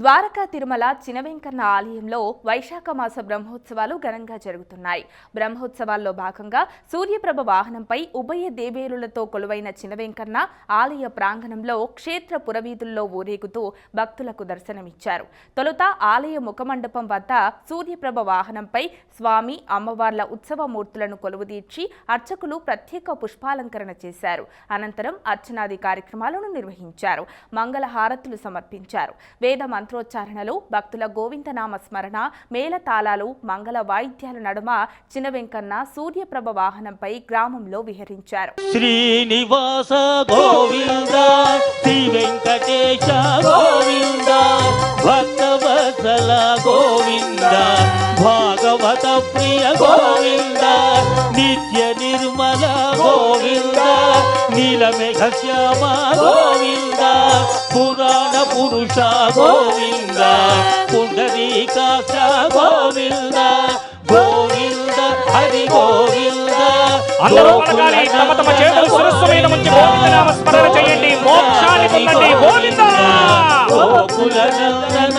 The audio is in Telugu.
ద్వారకా తిరుమల చినవెంకన్న ఆలయంలో వైశాఖ మాస బ్రహ్మోత్సవాలు ఘనంగా జరుగుతున్నాయి. బ్రహ్మోత్సవాల్లో భాగంగా సూర్యప్రభ వాహనంపై ఉభయ దేవేరులతో కొలువైన చినవెంకన్న ఆలయ ప్రాంగణంలో క్షేత్ర పురవీధుల్లో ఊరేగుతూ భక్తులకు దర్శనమిచ్చారు. తొలుత ఆలయ ముఖమండపం వద్ద సూర్యప్రభ వాహనంపై స్వామి అమ్మవార్ల ఉత్సవ మూర్తులను కొలువుదీర్చి అర్చకులు ప్రత్యేక పుష్పాలంకరణ చేశారు. అనంతరం అర్చనాది కార్యక్రమాలను నిర్వహించారు. మంగళ హారతులు సమర్పించారు. వేద మంత్రోచ్చారణలు భక్తుల గోవిందనామ స్మరణ మేళతాళాలు మంగళ వాయిద్యాల నడుమ చినవెంకన్న సూర్యప్రభ వాహనంపై గ్రామంలో విహరించారు. శ్రీనివాస గోవింద శ్రీ వెంకటేశ గోవింద భక్తవత్సల గోవింద భాగవత ప్రియ గోవింద నిత్య నిర్మల గోవింద నీలమేఘ శ్యామ గోవింద. పురుష గోవింద పుండరీకాక్ష గోవింద గోవింద హరి గోవింద. అందరూ పలకాలి తమ తమ చేతులు మీద గోవిందనామ స్మరణ చేయండి. మోక్షాన్ని పొందండి. గోవింద! గోకుల నందన